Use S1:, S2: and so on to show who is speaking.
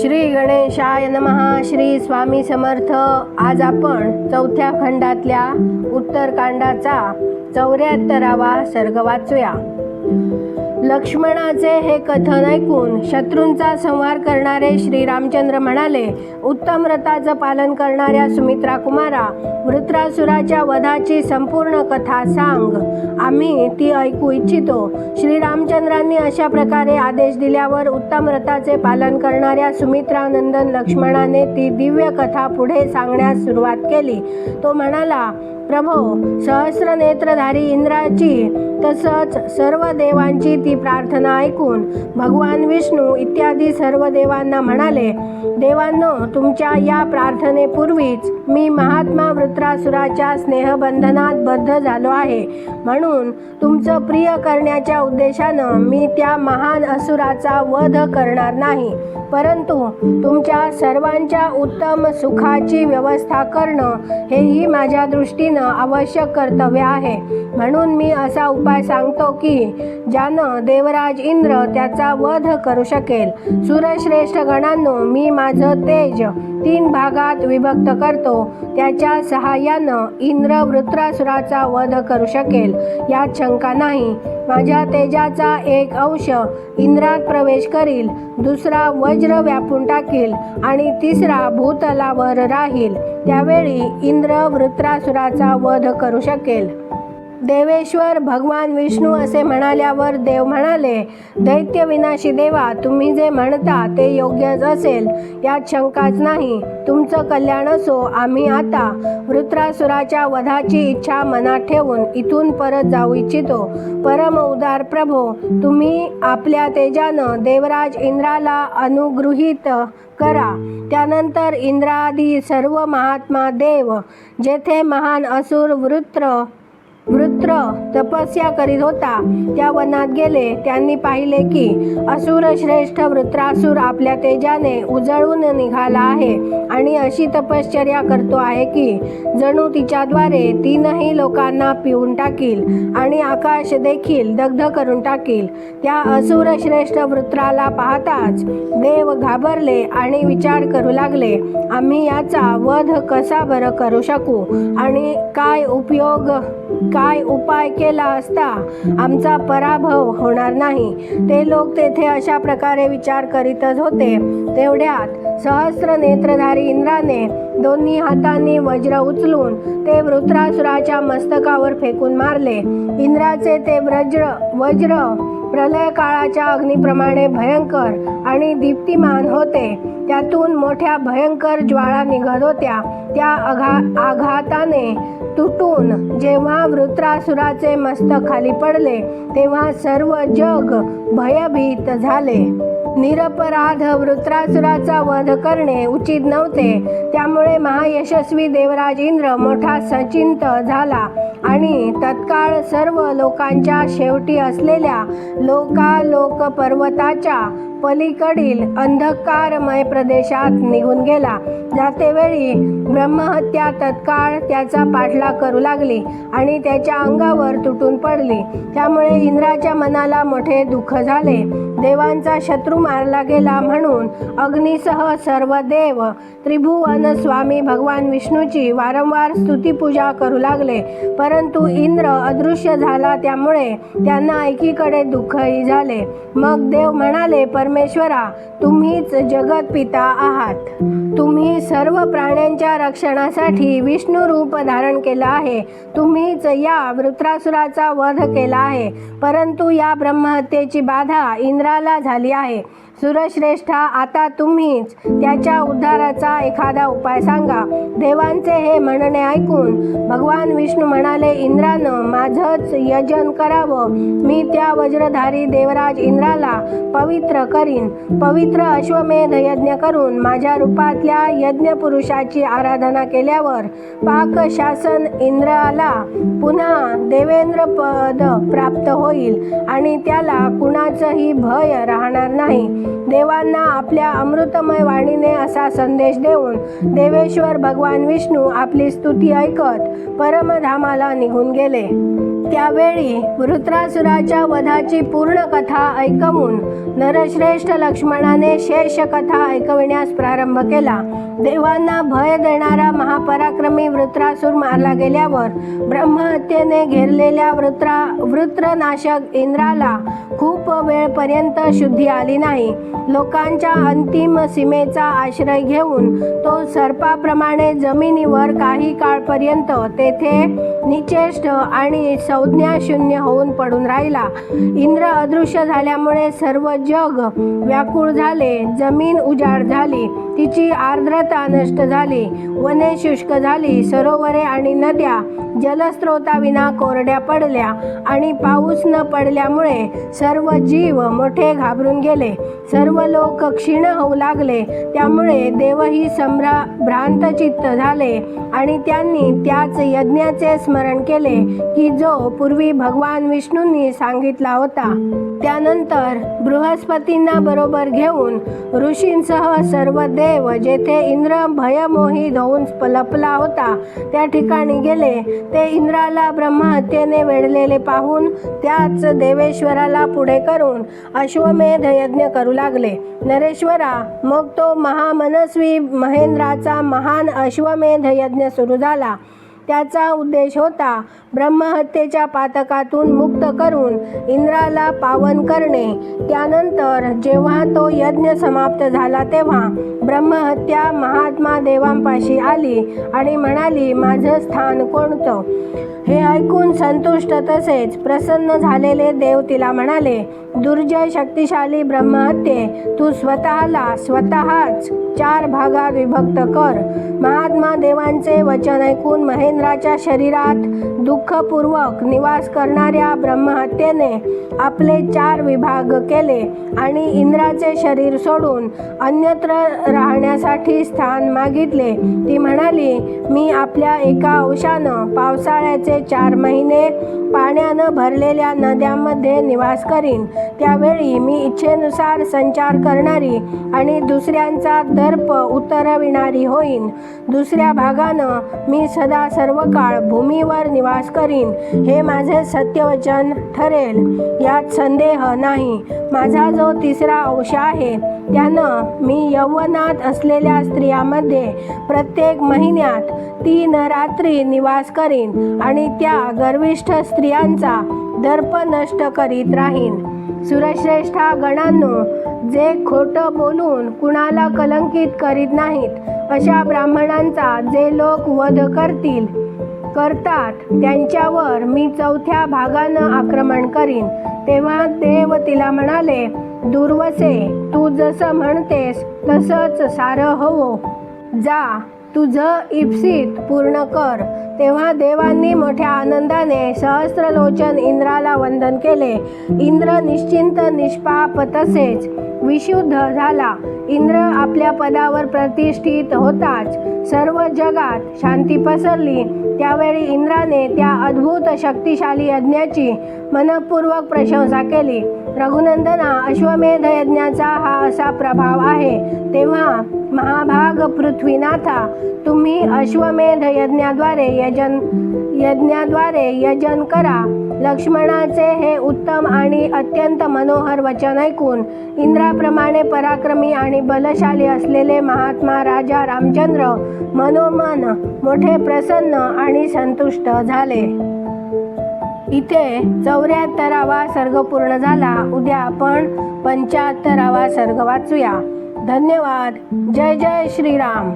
S1: श्री गणेशाय नमहा श्री स्वामी समर्थ. आज आपण चौथ्या खंडातल्या उत्तरकांडाचा चौऱ्याहत्तरावा सर्ग वाचूया. लक्ष्मणाचे हे कथन ऐकून शत्रूंचा संहार करणारे श्रीरामचंद्र म्हणाले उत्तम व्रताचं पालन करणाऱ्या सुमित्रा कुमारा वृत्रासुराच्या वधाची संपूर्ण कथा सांग. आम्ही ती ऐकू इच्छितो. श्रीरामचंद्रांनी अशा प्रकारे आदेश दिल्यावर उत्तम व्रताचे पालन करणाऱ्या सुमित्रानंदन लक्ष्मणाने ती दिव्य कथा पुढे सांगण्यास सुरुवात केली. तो म्हणाला प्रभो सहस्र नेत्रधारी इंद्राची तसंच सर्व देवांची ती प्रार्थना ऐकून भगवान विष्णू इत्यादी सर्व देवांना म्हणाले देवांनो तुमच्या या प्रार्थनेपूर्वीच मी महात्मा वृत्रासुराच्या स्नेहबंधनात बद्ध झालो आहे. म्हणून तुमचं प्रिय करण्याच्या उद्देशानं मी त्या महान असुराचा वध करणार नाही. परंतु तुमच्या सर्वांच्या उत्तम सुखाची व्यवस्था करणं हेही माझ्या दृष्टीनं आवश्यक कर्तव्य आहे. म्हणून मी असा उपाय सांगतो की ज्यानं देवराज इंद्र त्याचा वध करू शकेल. सुरश्रेष्ठ गणांनो मी माझं तेज तीन भागात विभक्त करतो. त्याच्या सहाय्यानं इंद्र वृत्रासुराचा वध करू शकेल. यात शंका नाही. माझ्या तेजाचा एक अंश इंद्रात प्रवेश करील. दुसरा वज्र व्यापून टाकील आणि तिसरा भूतलावर राहील. त्यावेळी इंद्र वृत्रासुराचा वध करू शकेल. देवेश्वर भगवान विष्णू असे म्हणाल्यावर देव म्हणाले दैत्य विनाशी देवा तुम्ही जे म्हणता ते योग्यच असेल यात शंकाच नाही. तुमचं कल्याण असो आम्ही आता वृत्रासुराच्या वधाची इच्छा मनात ठेवून इथून परत जाऊ इच्छितो. परम उदार प्रभो तुम्ही आपल्या तेजानं देवराज इंद्राला अनुगृहीत करा. त्यानंतर इंद्रादी सर्व महात्मा देव जेथे महान असुर वृत्र वृत्र तपस्या करीत होता. त्या वनात गेले. त्यांनी पाहिले की असुर श्रेष्ठ वृत्रासुर आपल्या तेजाने उजळून निघाला आहे आणि अशी तपश्चर्या करतो आहे की जणू तिच्याद्वारे तीनही लोकांना पिऊन टाकील आणि आकाश देखील दग्ध करून टाकील. त्या असुर श्रेष्ठ वृत्राला पाहताच देव घाबरले आणि विचार करू लागले आम्ही याचा वध कसा बरं करू शकू? आणि काय उपयोग काय उपाय केला असता आमचा पराभव होणार नाही. ते लोक तेथे अशा प्रकारे विचार करीतच होते. तेवढ्यात सहस्र नेत्रधारी इंद्राने दोन्ही हातांनी वज्र उचलून ते वृत्रासुराच्या मस्तकावर फेकून मारले. इंद्राचे ते वज्र वज्र प्रलय काळाच्या अग्नीप्रमाणे भयंकर आणि दीप्तिमान होते. त्यातून मोठ्या भयंकर ज्वाळा निघत होत्या. त्या आघा आघाताने तुटून जेव्हा वृत्रासुराचे मस्तक खाली पडले तेव्हा सर्व जग भयभीत झाले. निरपराध वृत्रासुराचा वध करणे उचित नव्हते. त्यामुळे महायशस्वी देवराज इंद्र मोठा सचिंत झाला आणि तत्काळ सर्व लोकांच्या शेवटी असलेल्या लोकालोक पर्वताच्या पलीकडील अंधकारमय प्रदेशात निघून गेला. जातेवेळी ब्रह्महत्या तत्काळ त्याचा पाठलाग करू लागली आणि त्याच्या अंगावर तुटून पडली. त्यामुळे इंद्राच्या मनाला मोठे दुःख झाले. देवांचा शत्रू मारला गेला म्हणून अग्नीसह सर्व देव त्रिभुवन स्वामी भगवान विष्णूची वारंवार स्तुतीपूजा करू लागले. परंतु इंद्र अदृश्य झाला त्यामुळे त्यांना एकीकडे दुःखही झाले. मग देव म्हणाले पर परमेश्वरा तुम्हीच जगत पिता आहात. तुम्ही सर्व प्राण्यांच्या रक्षणासाठी विष्णू रूप धारण केलं आहे. तुम्हीच या वृत्रासुराचा वध केला आहे. परंतु या ब्रह्महत्येची बाधा इंद्राला झाली आहे. सुरश्रेष्ठा आता तुम्हीच त्याच्या उद्धाराचा एखादा उपाय सांगा. देवांचे हे म्हणणे ऐकून भगवान विष्णू म्हणाले इंद्रानं माझंच यजन करावं. मी त्या वज्रधारी देवराज इंद्राला पवित्र करीन. पवित्र अश्वमेध यज्ञ करून माझ्या रूपातल्या यज्ञ पुरुषाची आराधना केल्यावर पाक शासन इंद्राला पुन्हा देवेंद्र पद प्राप्त होईल आणि त्याला कुणाचंही भय राहणार नाही. देवांना आपल्या अमृतमय वाणीने असा संदेश देऊन देवेश्वर भगवान विष्णू आपली स्तुती ऐकत परमधामाला निघून गेले. त्यावेळी वृत्रासुराच्या वधाची पूर्ण कथा ऐकवून नरश्रेष्ठ लक्ष्मणाने शेष कथा ऐकविण्यास प्रारंभ केला. देवांना भय देणारा महापराक्रमी वृत्रासूर मारला गेल्यावर ब्रह्महत्येने घेरलेल्या वृत्रा वृत्रनाशक इंद्राला खूप वेळपर्यंत शुद्धी आली नाही. लोकांच्या अंतिम सीमेचा आश्रय घेऊन तो सर्पाप्रमाणे जमिनीवर काही काळपर्यंत तेथे निचेष्ट आणि संज्ञाशून्य होऊन पडून राहिला. इंद्र अदृश्य झाल्यामुळे सर्व जग व्याकुळ झाले जमीन उजाड झाली तिची आर्द्रता नष्ट झाली वने शुष्क झाली सरोवरे आणि नद्या जलस्रोताविना कोरड्या पडल्या आणि पाऊस न पडल्यामुळे सर्व जीव मोठे घाबरून गेले. सर्व लोक क्षीण होऊ लागले. त्यामुळे देवही सम्रा भ्रांतचित्त झाले आणि त्यांनी त्याच यज्ञाचे स्मरण केले की जो पूर्वी भगवान विष्णूंनी सांगितला होता. त्यानंतर बृहस्पतींना बरोबर घेऊन ऋषींसह सर्व देव जेथे इंद्र भयमोहित होऊन लपला होता त्या ठिकाणी गेले. ते इंद्राला ब्रह्महत्येने वेढलेले पाहून त्याच देवेश्वराला पुढे करून अश्वमेध यज्ञ करू लागले. नरेश्वरा मग तो महामनस्वी महेंद्राचा महान अश्वमेध यज्ञ सुरू झाला. त्याचा उद्देश होता ब्रह्महत्येच्या पातकातून मुक्त करून इंद्राला पावन करणे. त्यानंतर जेव्हा तो यज्ञ समाप्त झाला तेव्हा ब्रह्महत्या महात्मा देवांपाशी आली आणि म्हणाली माझं स्थान कोणतं? हे ऐकून संतुष्ट तसेच प्रसन्न झालेले देव तिला म्हणाले दुर्जय शक्तिशाली ब्रह्महत्ये तू स्वतःला स्वतःच चार भागात विभक्त कर. महात्मा देवांचे वचन ऐकून महेंद्राच्या शरीरात दुःखपूर्वक निवास करणाऱ्या ब्रह्महत्येने आपले चार विभाग केले आणि इंद्राचे शरीर सोडून अन्यत्र राहण्यासाठी स्थान मागितले. ती म्हणाली मी आपल्या एका अंशानं पावसाळ्याचे चार महिने पाण्यानं भरलेल्या नद्यांमध्ये निवास करीन. त्यावेळी मी इच्छेनुसार संचार करणारी आणि दुसऱ्यांचा दर्प उतरविणारी होईन. दुसऱ्या भागानं मी सदा सर्व काळ भूमीवर निवास करीन हे माझे सत्यवचन ठरेल. यात संदेह नाही. माझा जो तिसरा अंश आहे त्यानं मी यौवनात असलेल्या स्त्रियामध्ये प्रत्येक महिन्यात तीन रात्री निवास करीन आणि त्या गर्विष्ठ स्त्रियांचा दर्प नष्ट करीत राहीन. सुरश्रेष्ठा गणांनो जे खोटं बोलून कुणाला कलंकित करीत नाहीत अशा ब्राह्मणांचा जे लोक वध करतील करतात त्यांच्यावर मी चौथ्या भागानं आक्रमण करीन. तेव्हा देव तिला म्हणाले दुर्वसे तू जसं म्हणतेस तसंच सारं हवो जा तुझं इप्सित पूर्ण कर. तेव्हा देवांनी मोठ्या आनंदाने सहस्त्रलोचन इंद्राला वंदन केले. इंद्र निश्चिंत निष्पाप तसेच विशुद्ध झाला. इंद्र आपल्या पदावर प्रतिष्ठित होताच. सर्व जगात शांती पसरली. त्यावेळी इंद्राने त्या अद्भुत शक्तिशाली यज्ञाची मनपूर्वक प्रशंसा केली. रघुनंदना अश्वमेध यज्ञाचा हा असा प्रभाव आहे. तेव्हा महाभाग पृथ्वीनाथा तुम्ही अश्वमेध यज्ञाद्वारे यजन यज्ञाद्वारे यजन करा. लक्ष्मणाचे हे उत्तम आणि अत्यंत मनोहर वचन ऐकून इंद्राप्रमाणे पराक्रमी आणि बलशाली असलेले महात्मा राजा रामचंद्र मनोमन मोठे प्रसन्न आणि संतुष्ट झाले. इथे चौऱ्याहत्तरावा सर्ग पूर्ण झाला. उद्या आपण पंच्याहत्तरावा सर्ग वाचूया. धन्यवाद. जय जय श्रीराम.